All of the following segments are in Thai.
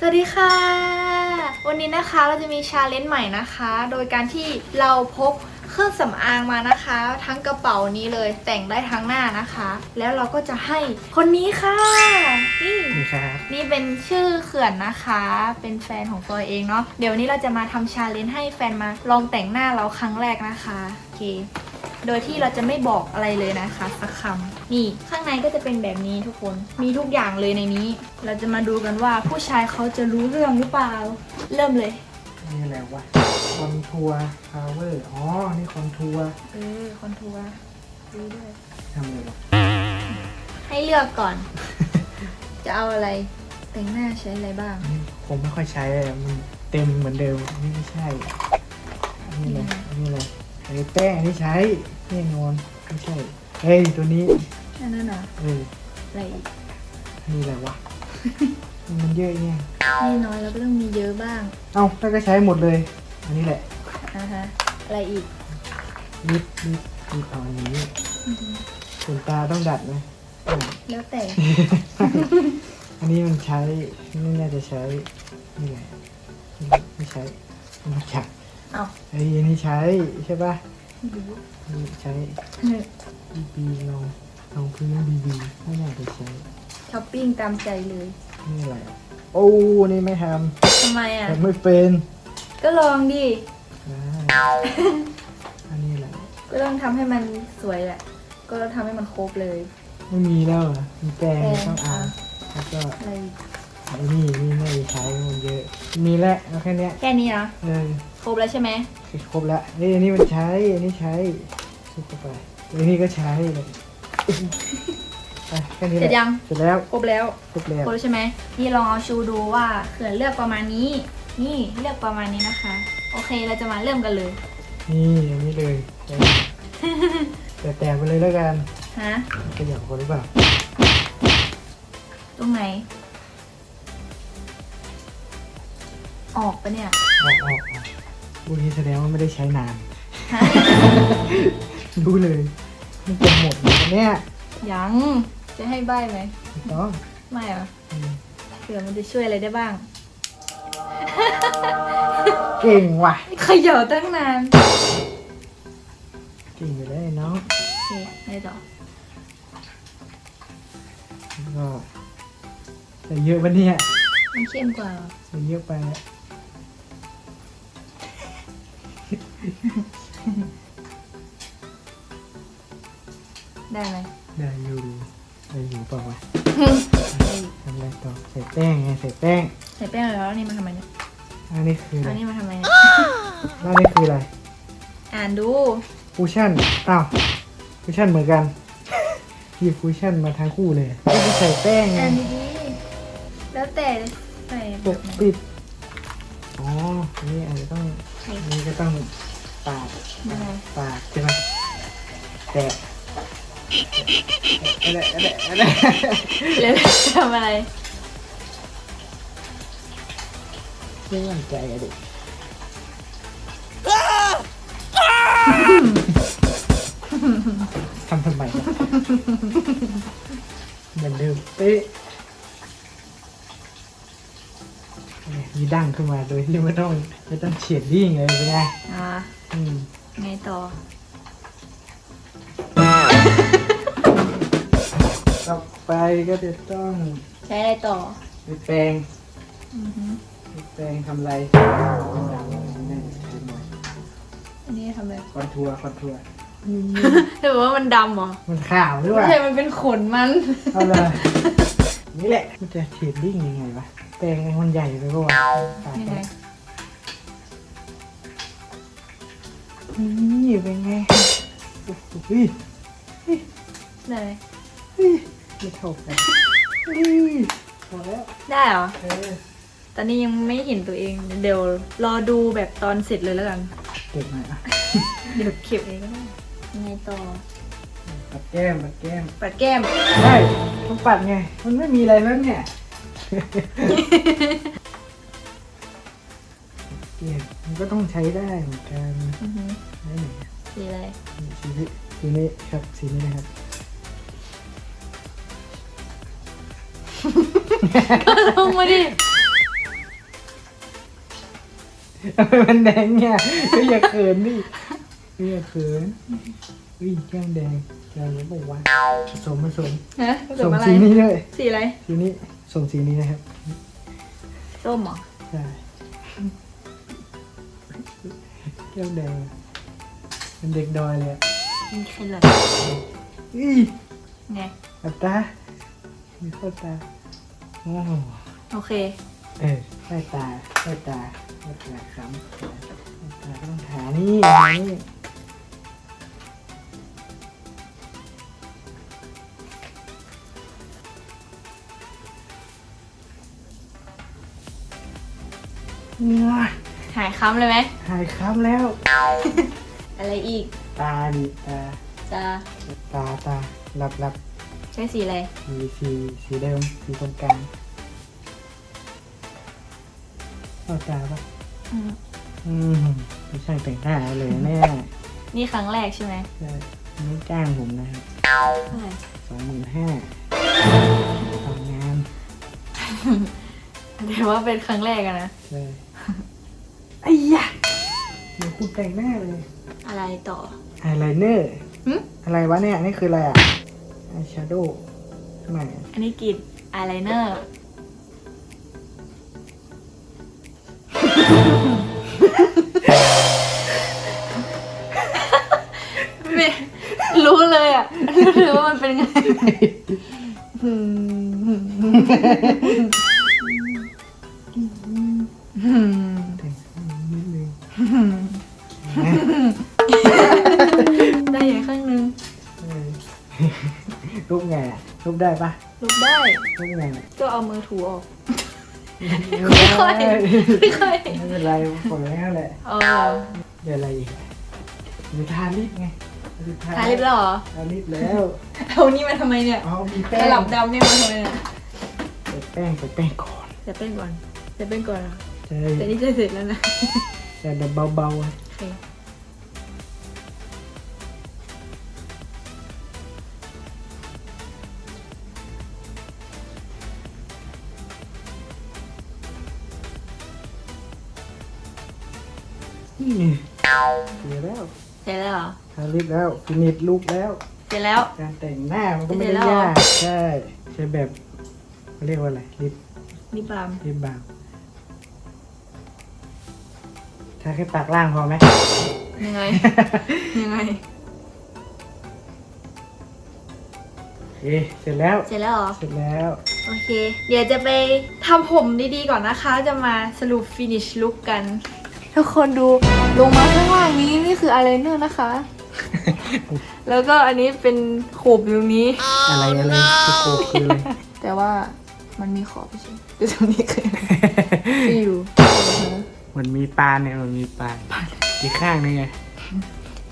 สวัสดีค่ะ วันนี้นะคะเราจะมีชาเลนจ์ใหม่นะคะ โดยการที่เราพกเครื่องสำอางมานะคะ ทั้งกระเป๋านี้เลยแต่งได้ทั้งหน้านะคะ แล้วเราก็จะให้คนนี้ค่ะ นี่นี่ครับนี่เป็นชื่อเขื่อนนะคะ เป็นแฟนของตัวเองเนาะเดี๋ยววันนี้เราจะมาทำชาเลนจ์ให้แฟนมาลองแต่งหน้าเราครั้งแรกนะคะโอเค โดยที่เราจะไม่บอกอะไรเลยนะคะสักคำนี่ข้างในก็จะเป็นแบบนี้ทุกคน มีทุกอย่างเลยในนี้ เราจะมาดูกันว่าผู้ชายเขาจะรู้เรื่องหรือเปล่า เริ่มเลยนี่อะไรวะคอนทัวร์พาวเวอร์อ๋อ นี่คอนทัวร์เออคอนทัวร์ดูด้วยทำอะไรวะให้เลือกก่อน จะเอาอะไรแต่งหน้าใช้อะไรบ้างนี่ผมไม่ค่อยใช้เลยมันเต็มเหมือนเดิมอันนี่ไม่ใช่อันนี้เลยอันนี้เลย ไอ้แป้งอันนี้ใช้แน่นอนไม่ใช่เฮ้ยตัวนี้อันนั้นเหรอเอออะไรอีกอันนี้อะไรวะ มันเยอะเนี่ยนี่น้อยแล้วก็ต้องมีเยอะบ้างเอ้าแล้วก็ใช้หมดเลย อันนี้แหละอ่าฮะอะไรอีกลิปลิปลิปเอาอันนี้ขนตาต้องดัดไหมอะ แล้วแต่ อันนี้มันใช้นี่น่าจะใช้นี่แหละไม่ใช้ไม่รู้จัก เอาไอ้อันนี้ใช้ใช่ป่ะดูนี่ใช้บีบีลองลองพื้นบีบีไม่น่าจะใช้ช้อปปิ้งตามใจเลยนี่อะไรโอ้นี่ไม่ททำไมอะำทำไม่เป็นก็ลองดิได้อันนี้แหละก็ต้องทำให้มันสวยแหละ ก็ทำให้มันครบเลย ไม่มีแล้วเหรอมีแปรงแปรงต้องอ่านแล้วก็อะไรอีกไอ้ นี่นี่ไม่ได้ใช้มันเยอะ มีแล้วเอาแค่เนี้ยแค่นี้นะเออครบแล้วใช่ไหมครบแล้วนี่อันนี้มันใช้อันนี้ใช้ชุบเข้าไปอันนี้ก็ใช้เลยไปแค่นี้แหเสร็จละยังเสร็จแล้วครบแล้วครบแล้วครบแล้วใช่ไหมนี่ลองเอาชูดูว่าเขื่อนเลือกประมาณนี้ นี่เลือกประมาณนี้นะคะ โอเคเราจะมาเริ่มกันเลยนี่อย่างนี้เลยแต่แต่ไปเลยแล้วกันฮะขยับคนหรือเปล่าตรงไหน ออกปะเนี่ย ออกออกออกอุ้ยแสดงว่าไม่ได้ใช้นานฮะรู้เลยมันจะหมดแล้วเนี่ยยัง จะให้ใบไหม ถูกต้องไม่เหรออืมเผื่อมันจะช่วยอะไรได้บ้าง เก่งว่ะ เขย่าตั้งนาน เก่งอยู่แล้วไอ้น้องโอเคไงต่อแล้วก็ใส่เยอะปะเนี่ยมันเข้มกว่าเหรอ ใส่เยอะไปอะ ได้ไหมได้อยู่ได้อยู่เปล่าวะได้ทำอะไรต่อใส่แป้งไงใส่แป้งใส่แป้งเลยแล้วนี่มาทำไมเนี่ยอันนี้คืออะเอาไรนี่มาทำไมเนี่ยแล้วอันนี้คืออะไร อ่านดูคูชั่นอ้าวคูชั่นเหมือนกันหยิบคูชั่นมาทั้งคู่เลยไม่ได้ใส่แป้งไงอ่านดีๆแล้วแต่ใส่ปกปิดอ๋ออันนี้อาจจะต้องอันนี้ก็ต้องปาดยังไงปาดใช่ไหมแตะ อะไรอะไรอะไรแล้วทำอะไร ไม่มั่นใจอะเด็กทำทำไมอะเหมือนเดิมเป๊ะเนี่ยมีดั้งขึ้นมาโดยที่ไม่ต้องไม่ต้องเฉียดดิ้งเลยเป็นไงอ่า อืม ไงต่อ ต่อไปก็จะต้องใช้อะไรต่อไปแปรงอือหือไปแปรงทำอะไรอันนี้ทำอะไรคอนทัวร์คอนทัวร์เธอบอกว่ามันดำเหรอมันขาวหรือเปไม่ล่าใช่มันเป็นขนมัน เอาเลยนี่แหละมันจะเฉียดดิ้งยังไงวะแปรงมันใหญ่ไปปะวะปาดยังไปไงนี่เป็นไงโอ้โหเฮ้ยได้ไหมเฮ้ย ไม่เท่ากันเฮ้ยพอแล้วได้เหรอ เออตอนนี้ยังไม่เห็นตัวเอง เดี๋ยวรอดูแบบตอนเสร็จเลยแล้วกัน เก็บหน่อยอะเดี๋ยวเก็บเองก็ได้ยังไงต่อ ปัดแก้มปัดแก้มปัดแก้ม ได้ต้องปัดไง มันไม่มีอะไรแล้วเนี่ยเกียมันก็ต้องใช้ได้เหมือนกันอือหือได้ไหนสีอะไร สีนี้สีนี้ครับสีนี้นะครับ ลงมาดิทำไมมันแดงเนี่ยเฮ้ยอย่าเขินดิเฮ้ยอย่าเขินเฮ้ยแก้มแดงแก้มรู้บอกว่าผสมผสมฮะผผสสมมอะไรสีนี้ด้วยสีอะไรสีนี้ผสมสีนี้นะครับส้มเหรอใช่แก้มแดงเป็นเด็กดอยเลยอะมีใครเลยอีไงอับตา มีเข้าตาโอ้โหโอเค เออใต้ตาใต้ตาใต้ตาค้ำใต้ตาต้องหานี่หานี่เหงื่อหายค้ำเลยไหม หายค้ำแล้ว อะไรอีก ตาดิตา จะ ตาตาหลับหลับใช้สีอะไร สีสีสีเดิมสีตรงกลางเข้าตาปะอืมอืมไม่ใช่แต่งหน้าเลยแน่นี่ครั้งแรกใช่ไหมใช่ไม่จ้างผมนะครับเท่าไหร่สองหมื่นห้าทำงานเดี๋ยวว่าเป็นครั้งแรกอะนะใช่ไอ้ยะเดี๋ยวคุณแต่งหน้าเลย อะไรต่อไอไลเนอร์ หึ อะไรวะเนี่ย นี่คืออะไรอะ ไอแชโดว์ทำไมอะอันนี้กรีดอายไลเนอร์ไม่รู้เลยอะ รู้เลยว่ามันเป็นไงอืมแต่ง รูปไงอะรูปได้ปะลุกได้รูปไงอะก็เอามือถูออกไม่ค่อยได้ไม่ค่อยไม่เป็นไรผลแล้วแหละเออเดี๋ยวอะไรอีกหรือทาลิปไงหรือทาลิปแล้วเหรอทาลิปแล้วเอานี่มาทำไมเนี่ยเอามีแป้กงระหล่ำดำนี่มาทำไมเนี่ยใส่แป้งใส่แป้งก่อนจะเป็นก่อนจะเป็นก่อนเหรอใช่แต่นี่จะเสร็จแล้วนะแต่แบบเบาๆอะโอเค นี่เสร็จแล้วเสร็จแล้วเหรอทาลิปแล้วฟินิชลุกแล้ว เสร็จแล้ว การแต่งหน้ามันก็ไม่เสร็ได้จแล้วเหรอยากใช่ใช้แบบเขาเรียกว่าอะไรลิปนี่บามลิปบาล์มทาแค่ปากล่างพอไหม ยังไง ยังไง เอ๊ะเสร็จแล้ว เสร็จแล้วเหรอ เสร็จแล้ว โอเค เดี๋ยวจะไปทำผมดีๆก่อนนะคะ จะมาสรุปฟินิชลุกกัน ทุกคนดูลงมาข้างล่างนี้นี่คืออะไรเนอร์นะคะ แล้วก็อันนี้เป็นขบอยู่ตรงนี้ อะไรอะไรคือโคคืออะไรแต่ว่ามันมีขอบไม่ใช่แต่ตรงนี้คือฟิวเหมือนมีปลาเนี่ยเหมันมีปลาอีกข้างนึงไง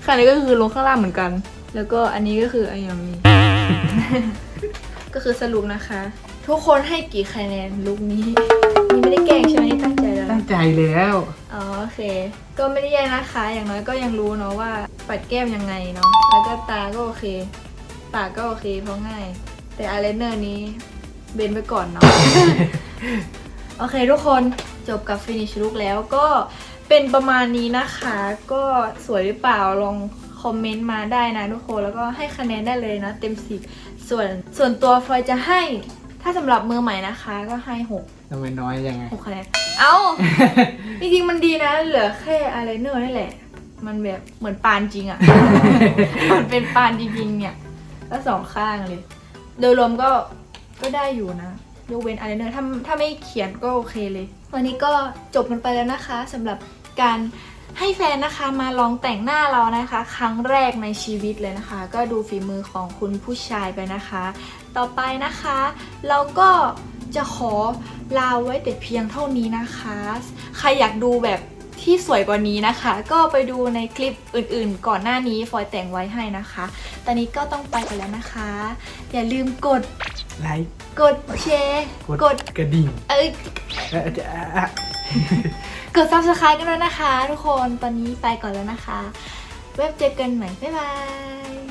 ข้างนี้ก็คือลงข้างล่างเหมือนกัน แล้วก็อันนี้ก็คืออันยังมีก็คือสรุปนะคะ ทุกคนให้กี่คะแนนลุกนี้ นี่ไม่ได้แกล้งใช่ไหมนี่ตั้งใจแล้วตั้งใจแล้วอ๋อโอเค ก็ไม่ได้แย่นะคะ อย่างน้อยก็ยังรู้เนาะว่าปัดแก้มยังไงเนาะแล้วก็ตาก็โอเค ปากก็โอเคเพราะง่าย แต่อายไลเนอร์นี้เบนไปก่อนเนาะ โอเคทุกคนจบกับ finish look แล้วก็เป็นประมาณนี้นะคะ ก็สวยหรือเปล่าลองคอมเมนต์มาได้นะทุกคน แล้วก็ให้คะแนนได้เลยนะเต็มสิบส่วนส่วนตัวฟลอยจะให้ ถ้าสำหรับมือใหม่นะคะก็ให้หกทำไมน้อยยังไง หกคะแนนเอ้า จริงๆมันดีนะเหลือแค่อายไลเนอร์นี่แหละ มันแบบเหมือนปานจริงอะ มันเป็นปานจริงๆเนี่ยแล้วสองข้างเลย โดยรวมก็ก็ได้อยู่นะยกเว้นอายไลเนอร์ถ้าถ้าไม่เขียนก็โอเคเลย วันนี้ก็จบกันไปแล้วนะคะสำหรับการ ให้แฟนนะคะมาลองแต่งหน้าเรานะคะ ครั้งแรกในชีวิตเลยนะคะ ก็ดูฝีมือของคุณผู้ชายไปนะคะ ต่อไปนะคะ เราก็จะขอลาไว้แต่เพียงเท่านี้นะคะ ใครอยากดูแบบที่สวยกว่านี้นะคะ ก็ไปดูในคลิปอื่นๆ ก่อนหน้านี้ฟอยแต่งไว้ให้นะคะ ตอนนี้ก็ต้องไปกันแล้วนะคะ อย่าลืมกดไลค์กดแชร์กดกดกระดิ่งเอ้ยเอ่อจะอะ กด subscribe กันด้วยนะคะ ทุกคน ตอนนี้ไปก่อนแล้วนะคะ เว็บเจอกันใหม่ บ๊ายบาย